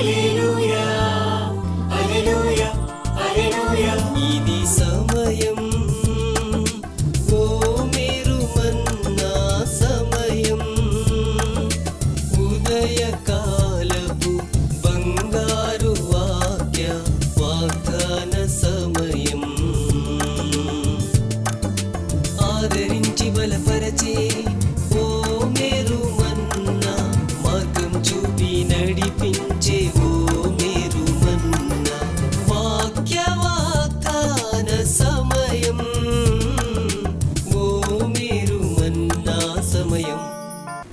ఇది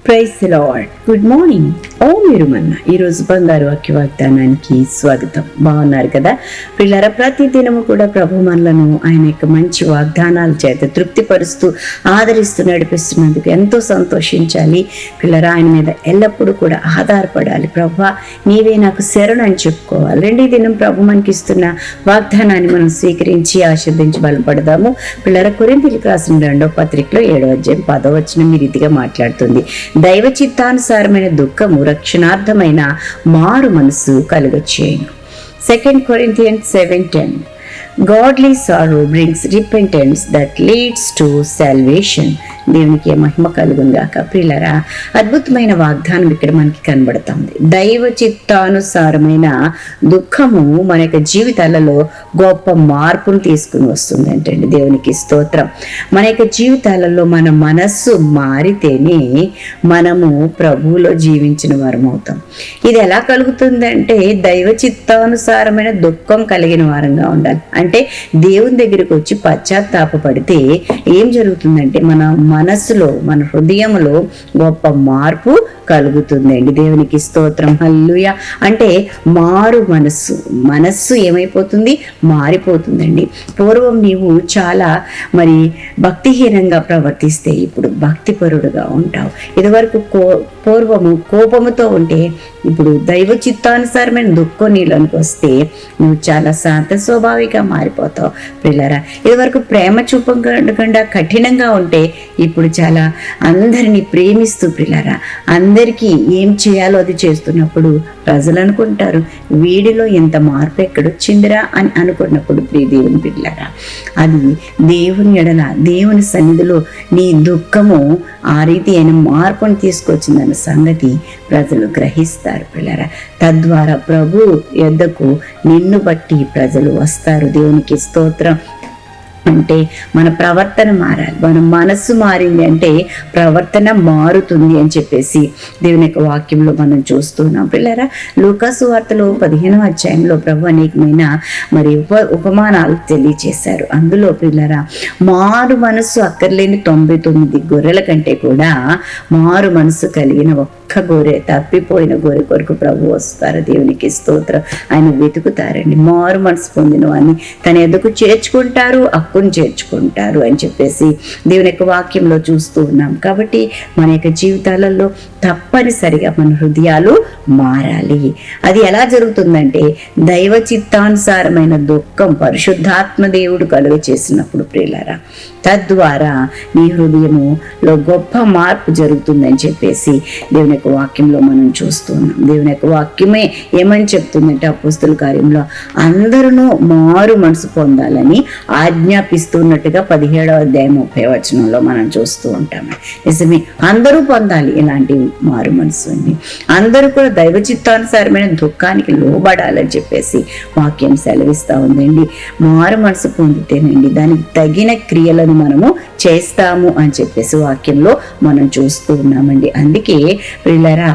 Praise the Lord. Good morning. All మీరు మన్న ఈరోజు బంగారు వాక్య వాగ్దానానికి స్వాగతం. బాగున్నారు కదా? పిల్లల ప్రతి దినము కూడా ప్రభు మనలను ఆయన యొక్క మంచి వాగ్దానాల చేత తృప్తిపరుస్తూ ఆదరిస్తూ నడిపిస్తున్నందుకు ఎంతో సంతోషించాలి. పిల్లర ఆయన మీద ఎల్లప్పుడూ కూడా ఆధారపడాలి. ప్రభు నీవే నాకు శరణు అని చెప్పుకోవాలి. రెండో దినం ప్రభు మనకి ఇస్తున్న వాగ్దానాన్ని మనం స్వీకరించి ఆశీర్దించి బలపడదాము. పిల్లల కొరింతలకు రాసిన రెండో పత్రికలో ఏడో అధ్యాయం పదో వచ్చిన ఈ రీతిగా మాట్లాడుతుంది. దైవ చిత్తానుసారమైన దుఃఖము రక్షణార్థమైన మారు మనసు కలుగచేయను. Second Corinthian seven ten godly sorrow brings repentance that leads to salvation దేవునికి మహిమ కలుగుందాక ప్రియులరా అద్భుతమైన వాగ్దానం ఇక్కడ మనకి కనబడుతుంది. దైవ చిత్తానుసారమైన దుఃఖము మన యొక్క జీవితాలలో గొప్ప మార్పును తీసుకుని వస్తుంది అంటండి దేవునికి స్తోత్రం. మన యొక్క జీవితాలలో మన మనస్సు మారితేనే మనము ప్రభువులో జీవించిన వారం అవుతాం. ఇది ఎలా కలుగుతుందంటే దైవ చిత్తానుసారమైన దుఃఖం కలిగిన వారంగా ఉండాలి. అంటే దేవుని దగ్గరికి వచ్చి పశ్చాత్తాపడితే ఏం జరుగుతుందంటే మన మనస్సులో మన హృదయంలో గొప్ప మార్పు కలుగుతుందండి. దేవునికి స్తోత్రం. హల్లుయ అంటే మారు మనస్సు. మనస్సు ఏమైపోతుంది? మారిపోతుందండి. పూర్వం నీవు చాలా మరి భక్తిహీనంగా ప్రవర్తిస్తే ఇప్పుడు భక్తిపరుడుగా ఉంటావు. ఇదివరకు కో పూర్వము కోపముతో ఉంటే ఇప్పుడు దైవ చిత్తానుసారమైన దుఃఖం నీళ్ళనికి వస్తే నువ్వు చాలా శాంత స్వభావిగా మారిపోతావు. పిల్లరా ఇదివరకు ప్రేమ చూపకుండా కఠినంగా ఉంటే ఇప్పుడు చాలా అందరినీ ప్రేమిస్తూ పిల్లరా అందరికీ ఏం చేయాలో అది చేస్తున్నప్పుడు ప్రజలు అనుకుంటారు వీడిలో ఇంత మార్పు ఎక్కడొచ్చిందిరా అని అనుకున్నప్పుడు ప్రియ దేవుని పిల్లరా అది దేవుని ఎడల దేవుని సన్నిధిలో నీ దుఃఖము ఆ రీతి అయిన మార్పును తీసుకొచ్చిందని సంగతి ప్రజలు గ్రహిస్తారు పిల్లరా. తద్వారా ప్రభు యొద్దకు నిన్ను బట్టి ప్రజలు వస్తారు. దేవునికి స్తోత్రం. అంటే మన ప్రవర్తన మారాలి. మన మనస్సు మారింది అంటే ప్రవర్తన మారుతుంది అని చెప్పేసి దేవుని యొక్క వాక్యంలో మనం చూస్తున్నాం. పిల్లరా లూకాసు వార్తలో పదిహేనవ అధ్యాయంలో ప్రభు అనేకమైన మరి ఉప ఉపమానాలు తెలియచేశారు. అందులో పిల్లరా మారు మనస్సు అక్కర్లేని తొంభై తొమ్మిది గొర్రెల కంటే కూడా మారు మనసు కలిగిన ఒక్క గొర్రె తప్పిపోయిన గొర్రె కొరకు ప్రభు వస్తారు. దేవునికి స్తోత్రం. ఆయన వెతుకుతారండి. మారు మనసు పొందిన వాడిని తన ఎదుకు చేర్చుకుంటారు అక్కు హక్కును చేర్చుకుంటారు అని చెప్పేసి దేవుని యొక్క వాక్యంలో చూస్తూ ఉన్నాం. కాబట్టి మన యొక్క జీవితాలలో తప్పనిసరిగా మన హృదయాలు మారాలి. అది ఎలా జరుగుతుందంటే దైవ చిత్తానుసారమైన దుఃఖం పరిశుద్ధాత్మ దేవుడు కలుగ చేసినప్పుడు ప్రియులరా తద్వారా నీ హృదయములో గొప్ప మార్పు జరుగుతుందని చెప్పేసి దేవుని యొక్క వాక్యంలో మనం చూస్తున్నాం దేవుని యొక్క వాక్యమే ఏమని చెప్తుందంటే అపుస్తుల కార్యంలో అందరూ మారు మనసు పొందాలని ఆజ్ఞాపిస్తున్నట్టుగా పదిహేడవ అధ్యాయం ముప్పై వచనంలో మనం చూస్తూ ఉంటాము నిజమే అందరూ పొందాలి ఇలాంటి మారు మనసుని. అందరూ కూడా దైవ చిత్తానుసారమైన దుఃఖానికి లోబడాలని చెప్పేసి వాక్యం సెలవిస్తూ ఉందండి. మారు మనసు పొందితేనండి దానికి తగిన క్రియలను మనము చేస్తాము అని చెప్పేసి వాక్యంలో మనం చూస్తూ ఉన్నామండి. అందుకే పిల్లరా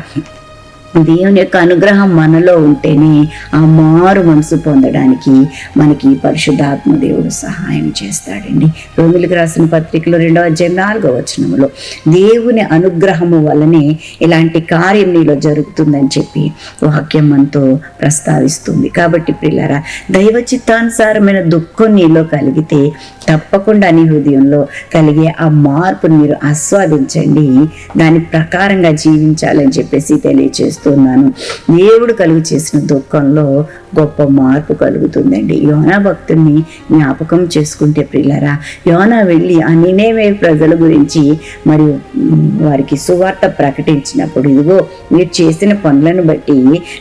దేవుని యొక్క అనుగ్రహం మనలో ఉంటేనే ఆ మారు మనసు పొందడానికి మనకి పరిశుద్ధాత్మ దేవుడు సహాయం చేస్తాడండి. రోమిలకు రాసిన పత్రికలో రెండవ అధ్యాయం నాలుగో వచనంలో దేవుని అనుగ్రహము వలనే ఇలాంటి కార్యం నీలో జరుగుతుందని చెప్పి వాక్యం మనతో ప్రస్తావిస్తుంది. కాబట్టి పిల్లరా దైవ చిత్తానుసారమైన దుఃఖం నీలో కలిగితే తప్పకుండా నీ హృదయంలో కలిగే ఆ మార్పును మీరు ఆస్వాదించండి. దాని ప్రకారంగా జీవించాలని చెప్పేసి తెలియజేస్తుంది చూస్తున్నాను. దేవుడు కలుగు చేసిన దుఃఖంలో గొప్ప మార్పు కలుగుతుందండి. యోనా భక్తుడిని జ్ఞాపకం చేసుకుంటే ప్రిల్లరా యోనా వెళ్ళి ఆ నినేవే ప్రజల గురించి మరియు వారికి సువార్త ప్రకటించినప్పుడు ఇదిగో మీరు చేసిన పనులను బట్టి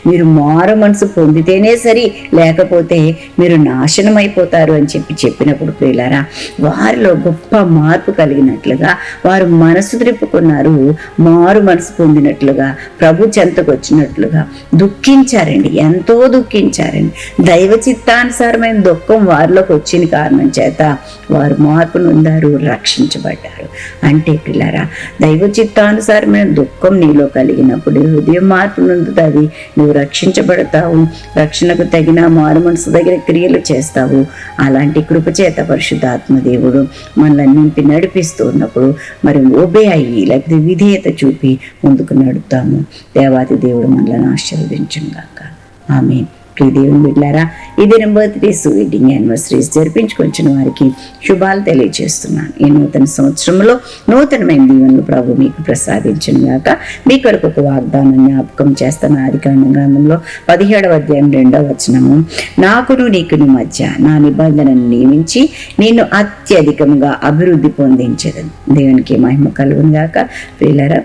మీరు మారు మనసు పొందితేనే సరి లేకపోతే మీరు నాశనం అయిపోతారు అని చెప్పి చెప్పినప్పుడు ప్రియులారా వారిలో గొప్ప మార్పు కలిగినట్లుగా వారు మనసు త్రిప్పుకున్నారు మారు మనసు పొందినట్లుగా ప్రభు చెంతకు వచ్చినట్లుగా. దుఃఖించారండి ఎంతో దుఃఖించారండి. దైవ చిత్తానుసారమైన దుఃఖం వారిలోకి వచ్చిన కారణం చేత వారు మార్పు నొందారు రక్షించబడ్డారు. అంటే పిల్లరా దైవ చిత్తానుసారమైన దుఃఖం నీలో కలిగినప్పుడు హృదయం మార్పు నొందుతుంది నువ్వు రక్షించబడతావు రక్షణకు తగిన మారు మనసు తగిన క్రియలు చేస్తావు. అలాంటి కృపచేత పరిశుద్ధాత్మ దేవుడు మనల్ని నింపి నడిపిస్తూ ఉన్నప్పుడు మరి ఓబే అయ్యి లేకపోతే విధేయత చూపి ముందుకు నడుపుతాము దేవాది దేవుడు మనలను ఆశీర్వదించుగాక ఆమె ప్రియ దేవుని బిడ్డారా ఈ దినం బర్త్డేస్ వెడ్డింగ్ యానివర్సరీస్ జరిపించుకొచ్చిన వారికి శుభాలు తెలియజేస్తున్నాను. ఈ నూతన సంవత్సరంలో నూతనమైన దీవెనలు ప్రభు మీకు ప్రసాదించిన గాక. మీ కొరకు ఒక వాగ్దానం జ్ఞాపకం చేస్తాను. ఆదికాండ గ్రంథంలో పదిహేడవ అధ్యాయం రెండవ వచనము. నాకును నీకుని మధ్య నా నిబంధనను నియమించి నేను అత్యధికంగా అభివృద్ధి పొందించదు దేవునికి మహిమ కలుగును గాక. పిల్లరా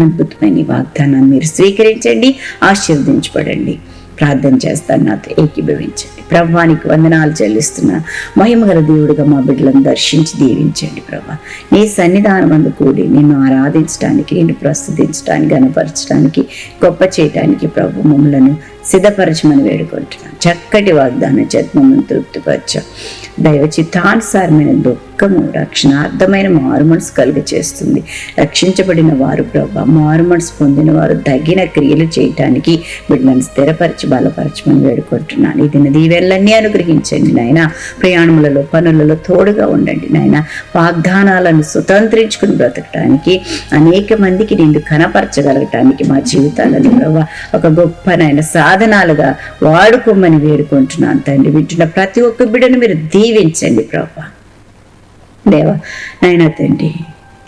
అద్భుతమైన వాగ్దానాన్ని మీరు స్వీకరించండి ఆశీర్వదించబడండి. ప్రార్థన చేస్తాను నాతో ఏకీభవించండి. ప్రభానికి వందనాలు చెల్లిస్తున్న. మహిమగల దేవుడిగా మా బిడ్డలను దర్శించి దీవించండి ప్రభా. నీ సన్నిధానం అందు కూడి నిన్ను ఆరాధించడానికి నిన్ను ప్రస్తుతించడానికి గనపరచడానికి గొప్ప చేయడానికి ప్రభు మమ్మలను సిద్ధపరచమని వేడుకుంటున్నాను. చక్కటి వాగ్దానం చేత మమ్మల్ని తృప్తిపరచాం. దైవ చిత్తానుసారమైన దుఃఖము రక్షణార్థమైన మారు మనసు కలుగ చేస్తుంది రక్షించబడిన వారు ప్రభ మారు మనసు పొందిన వారు తగిన క్రియలు చేయటానికి బిడ్డలను స్థిరపరిచి బలపరచమని వేడుకుంటున్నాను. ఇది దీవెల్లన్నీ అనుగ్రహించండి నాయన. ప్రయాణములలో పనులలో తోడుగా ఉండండి నాయన. వాగ్దానాలను స్వతంత్రించుకుని బ్రతకటానికి అనేక మందికి నిండు కనపరచగలగటానికి మా జీవితాలను ప్రభా ఒక గొప్ప నాయన సాధనాలుగా వాడుకోమని వేడుకుంటున్నాను తండ్రి. వింటున్న ప్రతి ఒక్క బిడ్డను మీరు దీవించండి ప్రభా. దేవా నాయన తండ్రి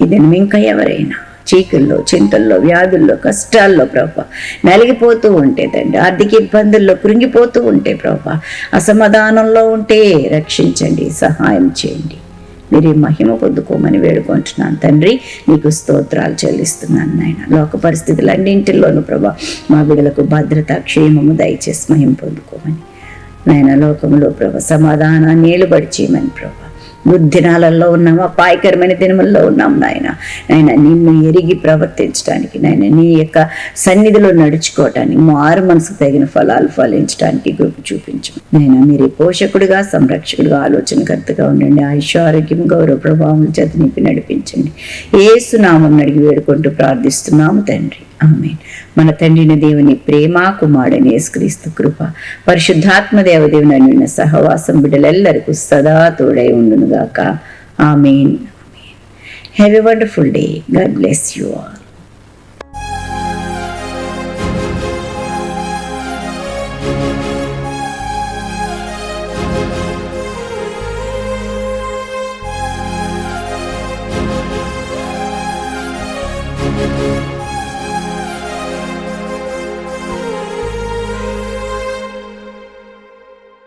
ఇది ఇంకా ఎవరైనా చీకుల్లో చింతల్లో వ్యాధుల్లో కష్టాల్లో ప్రభా నలిగిపోతూ ఉంటే తండ్రి ఆర్థిక ఇబ్బందుల్లో కృంగిపోతూ ఉంటే ప్రభా అసమాధానంలో ఉంటే రక్షించండి సహాయం చేయండి. మీరు ఈ మహిమ పొందుకోమని వేడుకుంటున్నాను తండ్రి. నీకు స్తోత్రాలు చెల్లిస్తున్నాను నాయన. లోక పరిస్థితులన్నింటిలోనూ ప్రభా మా బిడ్డలకు భద్రత క్షేమము దయచేసి మహిమ పొందుకోమని. నాయన లోకంలో ప్రభ సమాధానాన్ని ఏలుబడి చేయమని ప్రభా దుర్దినాలలో ఉన్నాం అపాయకరమైన దినముల్లో ఉన్నాం నాయన. నాయన నిన్ను ఎరిగి ప్రవర్తించడానికి నాయన నీ యొక్క సన్నిధిలో నడుచుకోవటానికి మారు మనసుకు తగిన ఫలాలు ఫలించడానికి కృప చూపించు. నేను మీరు పోషకుడిగా సంరక్షకుడుగా ఆలోచనకర్తగా ఉండండి. ఆయుష ఆరోగ్యం గౌరవ ప్రభావం చేత నింపి నడిపించండి. ఏసునామం అడిగి వేడుకుంటూ ప్రార్థిస్తున్నాము తండ్రి. ఆమె మన తండ్రిని దేవుని ప్రేమ కుమారుడని యేసుక్రీస్తు కృప పరిశుద్ధాత్మ దేవదేవుని నిన్న సహవాసం బిడ్డలెల్లరికూ సదా తోడై ఉండునుగాక. Amen. Have a wonderful day God bless you all